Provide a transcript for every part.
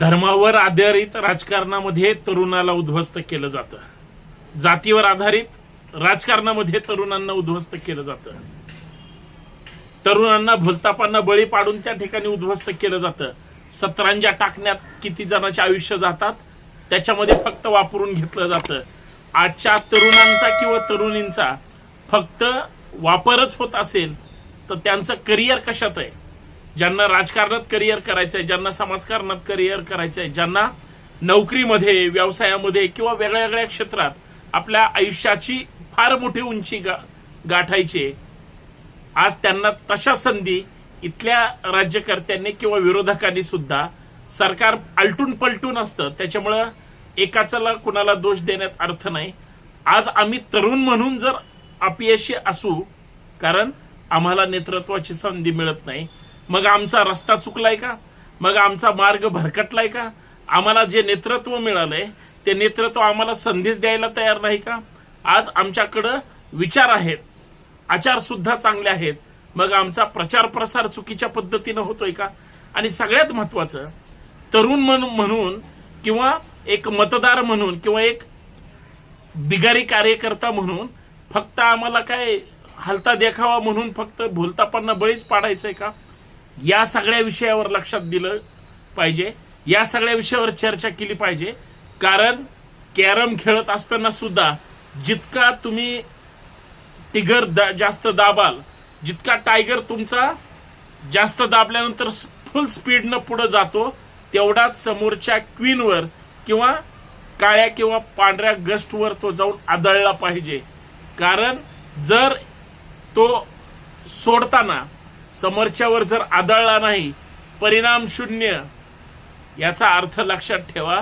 धर्मावर आधारित राजकारणामध्ये तरुणाला उद्ध्वस्त केलं जातं. जातीवर आधारित राजकारणामध्ये तरुणांना उद्ध्वस्त केलं जातं. तरुणांना भलतापांना बळी पाडून त्या ठिकाणी उद्ध्वस्त केलं जातं. सतरांजा टाकण्यात किती जणांचे आयुष्य जातात त्याच्यामध्ये फक्त वापरून घेतलं जातं. आजच्या तरुणांचा किंवा तरुणींचा फक्त वापरच होत असेल तर त्यांचं करिअर कशात आहे? ज्यांना राजकारणात करिअर करायचंय ज्यांना समाजकारणात करिअर करायचंय ज्यांना नोकरीमध्ये व्यवसायामध्ये किंवा वेगळ्या वेगळ्या क्षेत्रात आपल्या आयुष्याची फार मोठी उंची गा गाठायची आज त्यांना तशा संधी इथल्या राज्यकर्त्यांनी किंवा विरोधकांनी सुद्धा सरकार आलटून पलटून असतं. त्याच्यामुळं एकाचाला कुणाला दोष देण्यात अर्थ नाही. आज आम्ही तरुण म्हणून जर अपयशी असू कारण आम्हाला नेतृत्वाची संधी मिळत नाही मग आमचा रस्ता चुकलाय का? मग आमचा मार्ग भरकटलाय का? आम्हाला जे नेतृत्व मिळालंय ते नेतृत्व आम्हाला संधीच द्यायला तयार नाही का? आज आमच्याकडं विचार आहेत आचार सुद्धा चांगले आहेत. मग आमचा प्रचार प्रसार चुकीच्या पद्धतीनं होतोय का? आणि सगळ्यात महत्वाचं तरुण म्हणून म्हणून किंवा एक मतदार म्हणून किंवा एक बिगारी कार्यकर्ता म्हणून फक्त आम्हाला काय हलता देखावा म्हणून फक्त भुलतापांना बळीच पाडायचंय का? या सगळ्या विषयावर लक्षात दिलं पाहिजे. या सगळ्या विषयावर चर्चा केली पाहिजे. कारण कॅरम खेळत असताना सुद्धा जितका तुम्ही टिगर दा- जास्त दाबाल जितका टायगर तुमचा जास्त दाबल्यानंतर फुल स्पीडनं पुढे जातो तेवढाच समोरच्या क्वीनवर किंवा काळ्या किंवा पांढऱ्या गस्टवर तो जाऊन आदळला पाहिजे. कारण जर तो सोडताना समोरच्यावर जर आदळला नाही परिणाम शून्य. याचा अर्थ लक्षात ठेवा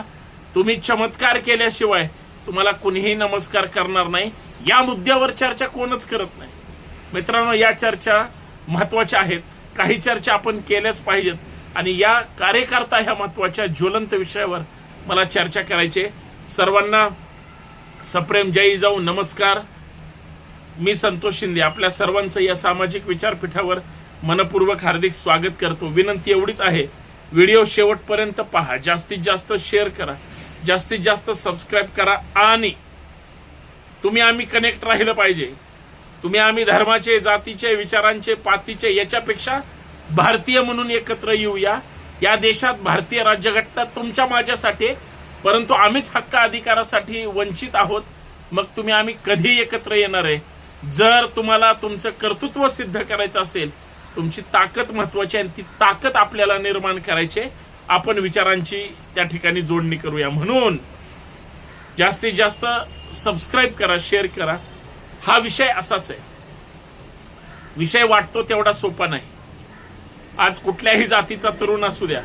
तुम्ही चमत्कार केल्याशिवाय तुम्हाला कुणीही नमस्कार करणार नाही. या मुद्द्यावर चर्चा कोणच करत नाही. मित्रांनो या चर्चा महत्त्वाच्या आहेत. काही चर्चा आपण केल्याच पाहिजेत. आणि या कार्यकर्ता ह्या महत्त्वाच्या ज्वलंत विषयावर मला चर्चा करायची सर्वांना सप्रेम जय जाऊ नमस्कार. मी संतोष शिंदे आपल्या सर्वांचं या सामाजिक विचारपीठावर मनपूर्वक हार्दिक स्वागत करतो. विनंती एवढीच आहे. व्हिडिओ शेवटपर्यंत पहा. जास्तीत जास्त शेअर करा. जास्तीत जास्त सबस्क्राईब करा आणि तुम्ही आम्ही कनेक्ट राहिलं पाहिजे. तुम्ही आम्ही धर्माचे जातीचे विचारांचे पातीचे याच्यापेक्षा भारतीय म्हणून एकत्र येऊया. या देशात भारतीय राज्यघटना तुमच्या माझ्यासाठी परंतु आम्हीच हक्क अधिकारासाठी वंचित आहोत. मग तुम्ही आम्ही कधी एकत्र येणार आहे? जर तुम्हाला तुमचं कर्तृत्व सिद्ध करायचं असेल तुमची ताकद महत्वाची आहे आणि ती ताकद आपल्याला निर्माण करायची आपण विचारांची त्या ठिकाणी जोडणी करूया. म्हणून जास्तीत जास्त सबस्क्राईब करा शेअर करा. हा विषय असाच आहे. विषय वाटतो तेवढा सोपा नाही. आज कुठल्याही जातीचा तरुण असू द्या.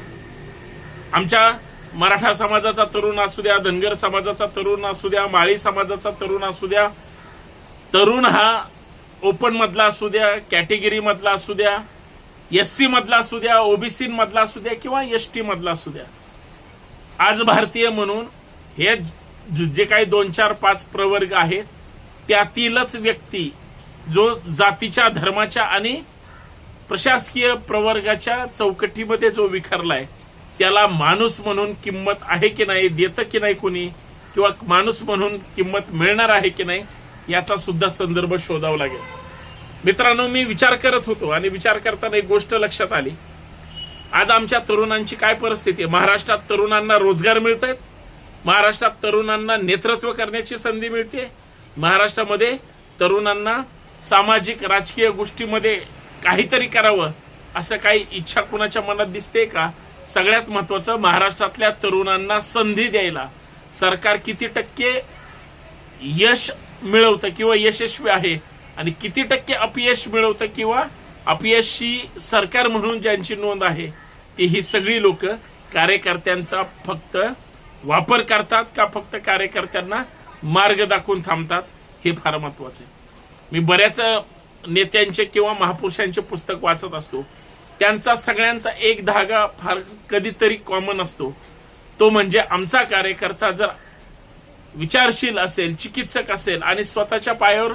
आमच्या मराठा समाजाचा तरुण असू द्या धनगर समाजाचा तरुण असू द्या माळी समाजाचा तरुण असू द्या. तरुण हा ओपन मधला असू द्या कॅटेगरी मधला असू द्या एस सी मधला असू द्या ओबीसी मधला असू द्या किंवा एस टी मधला असू द्या. आज भारतीय म्हणून हे जे काही दोन चार पाच प्रवर्ग आहेत त्यातीलच व्यक्ती जो जातीच्या धर्माच्या आणि प्रशासकीय प्रवर्गाच्या चौकटीमध्ये जो विखरलाय त्याला माणूस म्हणून किंमत आहे की नाही देतं की नाही कोणी किंवा माणूस म्हणून किंमत मिळणार आहे की नाही याचा सुद्धा संदर्भ शोधावा लागेल. मित्रांनो मी विचार करत होतो आणि विचार करताना एक गोष्ट लक्षात आली. आज आमच्या तरुणांची काय परिस्थिती आहे? महाराष्ट्रात तरुणांना रोजगार मिळत आहेत महाराष्ट्रात तरुणांना नेतृत्व करण्याची संधी मिळते महाराष्ट्रामध्ये तरुणांना सामाजिक राजकीय गोष्टीमध्ये काहीतरी करावं असं काही इच्छा कुणाच्या मनात दिसते का? सगळ्यात महत्वाचं महाराष्ट्रातल्या तरुणांना संधी द्यायला. सरकार किती टक्के यश मिळवतं किंवा यशस्वी आहे. आणि किती टक्के अपयश मिळवतं किंवा अपयशी सरकार म्हणून ज्यांची नोंद आहे ती ही सगळी लोक कार्यकर्त्यांचा फक्त वापर करतात का फक्त कार्यकर्त्यांना मार्ग दाखवून थांबतात हे फार महत्वाचं आहे. मी बऱ्याच नेत्यांचे किंवा महापुरुषांचे पुस्तक वाचत असतो. त्यांचा सगळ्यांचा एक धागा फार कधीतरी कॉमन असतो. तो म्हणजे आमचा कार्यकर्ता जर विचारशील असेल चिकित्सक असेल आणि स्वतःच्या पायावर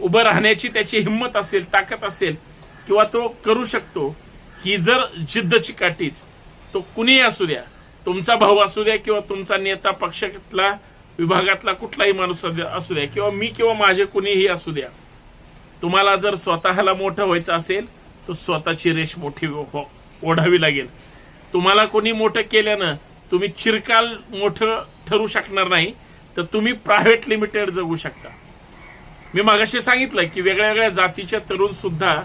उभं राहण्याची त्याची हिंमत असेल ताकद असेल किंवा तो करू शकतो ही जर जिद्द चिकाटीच तो कुणीही असू द्या तुमचा भाऊ असू द्या किंवा तुमचा नेता पक्षातला विभागातला कुठलाही माणूस असू- द्या किंवा मी किंवा माझे कुणीही असू द्या तुम्हाला जर स्वतःला मोठं व्हायचं असेल तर स्वतःची रेष मोठी हो- हो- ओढावी लागेल. तुम्हाला कोणी मोठं केल्यानं तुम्ही चिरकाल मोठं ठरू शकणार नाही तर तुम्ही प्रायव्हेट लिमिटेड जगू शकता. मी मागाशी सांगितलं की वेगळ्या वेगळ्या जातीच्या तरुण सुद्धा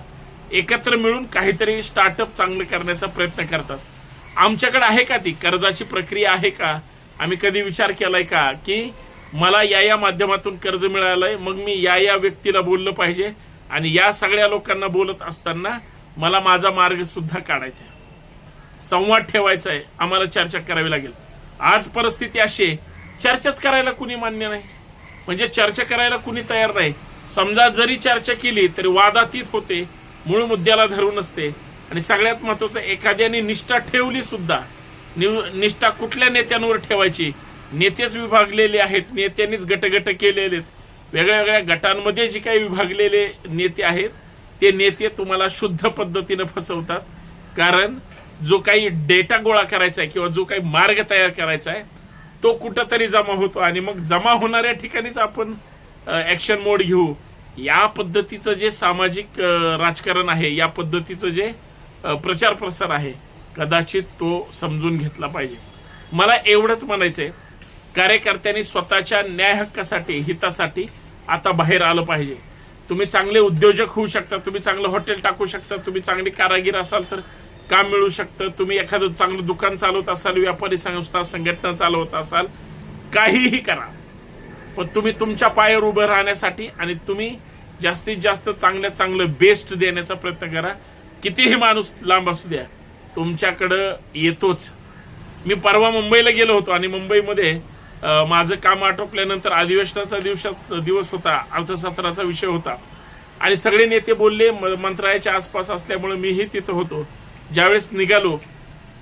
एकत्र मिळून काहीतरी स्टार्टअप चांगलं करण्याचा प्रयत्न करतात. आमच्याकडे आहे का ती? कर्जाची प्रक्रिया आहे का? आम्ही कधी विचार केलाय का? की मला या या माध्यमातून कर्ज मिळालंय मग मी या या व्यक्तीला बोललं पाहिजे आणि या सगळ्या लोकांना बोलत असताना मला माझा मार्ग सुद्धा काढायचा आहे. संवाद ठेवायचा आहे. आम्हाला चर्चा करावी लागेल. आज परिस्थिती अशी आहे चर्चाच करायला कुणी मान्य नाही. म्हणजे चर्चा करायला कुणी तयार नाही. समजा जरी चर्चा केली तरी वादातीत होते मूळ मुद्द्याला धरून असते. आणि सगळ्यात महत्वाचं एखाद्याने निष्ठा ठेवली सुद्धा निव- निष्ठा कुठल्या नेत्यांवर ठेवायची? नेतेच विभागलेले आहेत नेत्यांनीच गटगट केलेले आहेत. वेगळ्या वेगळ्या गटांमध्ये जे काही विभागलेले नेते आहेत ते नेते तुम्हाला शुद्ध पद्धतीनं फसवतात. कारण जो काही डेटा गोळा करायचा आहे किंवा जो काही मार्ग तयार करायचा आहे तो कुठंतरी जमा होतो. आणि मग जमा होणाऱ्या ठिकाणीच आपण ऍक्शन मोड घेऊ. या पद्धतीचं जे सामाजिक राजकारण आहे या पद्धतीचं जे प्रचार प्रसार आहे कदाचित तो समजून घेतला पाहिजे. मला एवढंच म्हणायचंय कार्यकर्त्यांनी स्वतःच्या न्याय हक्कासाठी हितासाठी आता बाहेर आलं पाहिजे. तुम्ही चांगले उद्योजक होऊ शकता तुम्ही चांगलं हॉटेल टाकू शकता तुम्ही चांगली कारागीर असाल तर काम मिळू शकतं? तुम्ही एखादं चांगलं दुकान चालवत असाल व्यापारी संस्था संघटना चालवत असाल काहीही करा. पण तुम्ही तुमच्या पायावर उभं राहण्यासाठी आणि तुम्ही जास्तीत जास्त चांगल्यात चांगलं बेस्ट देण्याचा प्रयत्न करा. कितीही माणूस लांब असू द्या तुमच्याकडं येतोच. मी परवा मुंबईला गेलो होतो आणि मुंबईमध्ये माझं काम आटोपल्यानंतर अधिवेशनाचा दिवस दिवस होता अर्थसत्राचा विषय होता. आणि सगळे नेते बोलले म- मंत्रालयाच्या आसपास असल्यामुळे मीही तिथं होतो. ज्यावेळेस निघालो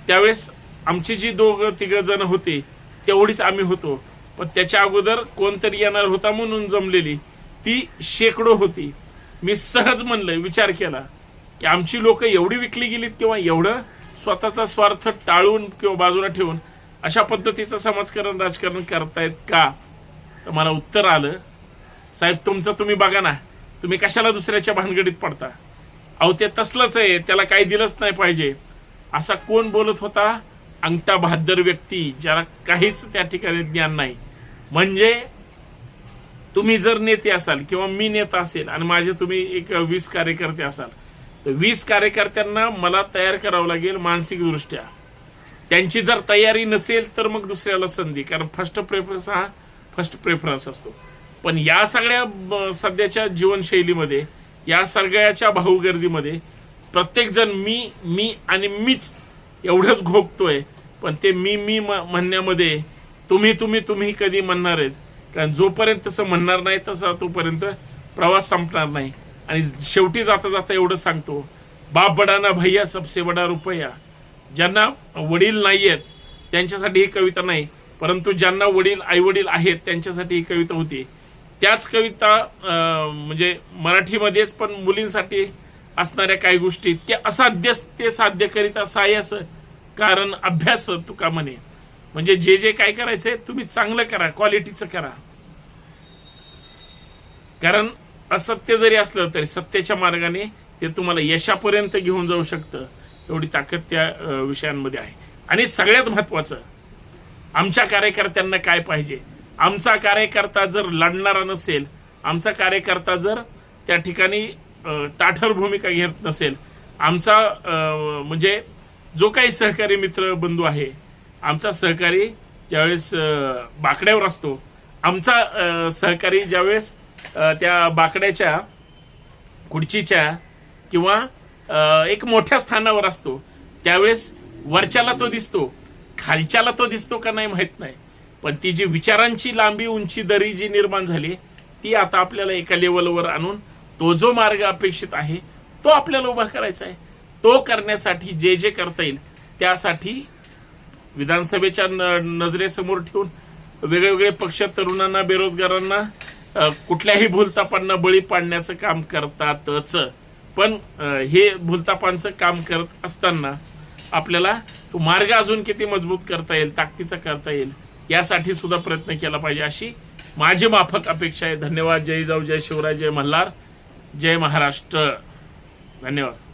त्यावेळेस आमची जी दोघं तिघ जण होते तेवढीच आम्ही होतो. पण त्याच्या अगोदर कोणतरी येणार होता म्हणून जमलेली ती शेकडो होती. मी सहज म्हणलं विचार केला की आमची लोक एवढी विकली गेलीत किंवा एवढं स्वतःचा स्वार्थ टाळून किंवा बाजूला ठेवून अशा पद्धतीचं समाजकारण राजकारण करतायत का? तर मला उत्तर आलं साहेब तुमचं तुम्ही बघा ना तुम्ही कशाला दुसऱ्याच्या भानगडीत पडता? अहो ते तसलंच आहे. त्याला काही दिलंच नाही पाहिजे. असा कोण बोलत होता? अंगठा बहादर व्यक्ती ज्याला काहीच त्या ठिकाणी ज्ञान नाही. म्हणजे तुम्ही जर नेते असाल किंवा मी नेता असेल आणि माझे तुम्ही एक वीस कार्यकर्ते असाल तर वीस कार्यकर्त्यांना मला तयार करावं लागेल मानसिकदृष्ट्या. त्यांची जर तयारी नसेल तर मग दुसऱ्याला संधी. कारण फर्स्ट प्रेफरन्स हा फर्स्ट प्रेफरन्स असतो. पण या सगळ्या सध्याच्या जीवनशैलीमध्ये या सगळ्याच्या भाऊगर्दीमध्ये प्रत्येक जण मी मी आणि मीच एवढंच घोगतोय पण ते मी मी म- म्हणण्यामध्ये तुम्ही तुम्ही तुम्ही कधी म्हणणार आहेत. कारण जोपर्यंत तसं म्हणणार नाही तसा तोपर्यंत प्रवास संपणार नाही. आणि शेवटी जाता जाता एवढंच सांगतो बाप बडाना भैया सबसे बडा रुपया. ज्यांना वडील नाही आहेत त्यांच्यासाठी ही कविता नाही परंतु ज्यांना वडील आईवडील आहेत त्यांच्यासाठी ही कविता होती. त्याच कविता अं, म्हणजे मराठीमध्येच पण मुलींसाठी असणाऱ्या काही गोष्टी ते असाध्य ते साध्य करीता सायस कारण अभ्यास तुका म्हणे? म्हणजे जे जे काय करायचंय तुम्ही चांगलं करा क्वालिटीचं करा. कारण असत्य जरी असलं तरी सत्याच्या मार्गाने ते तुम्हाला यशापर्यंत घेऊन जाऊ शकतं एवढी ताकद त्या विषयांमध्ये आहे. आणि सगळ्यात महत्वाचं आमच्या कार्यकर्त्यांना काय पाहिजे? आमचा कार्यकर्ता जर लढणारा नसेल आमचा कार्यकर्ता जर त्या ठिकाणी ताठर भूमिका घेत नसेल आमचा म्हणजे जो काही सहकारी मित्र बंधू आहे आमचा सहकारी ज्यावेळेस बाकड्यावर असतो आमचा सहकारी ज्यावेळेस त्या बाकड्याच्या खुर्चीच्या किंवा एक मोठ्या स्थानावर असतो त्यावेळेस वरच्याला तो दिसतो खालच्याला तो दिसतो का नाही माहीत नाही. पण ती जी विचारांची लांबी उंची दरी जी निर्माण झाली ती आता आपल्याला एका लेवलवर आणून तो जो मार्ग अपेक्षित आहे तो आपल्याला उभा करायचा आहे. तो करण्यासाठी जे जे करता येईल त्यासाठी विधानसभेच्या नजरेसमोर ठेवून वेगवेगळे पक्ष तरुणांना बेरोजगारांना कुठल्याही भूलतापांना बळी पाडण्याचं काम करतातच. पण हे भूलतापांचं काम करत असताना आपल्याला तो मार्ग अजून किती मजबूत करता येईल ताकदीचा करता येईल यासाठी सुद्धा प्रयत्न केला पाहिजे अशी माझी माफक अपेक्षा आहे. धन्यवाद. जय जाऊ. जय शिवराय. जय मल्हार. जय महाराष्ट्र. धन्यवाद.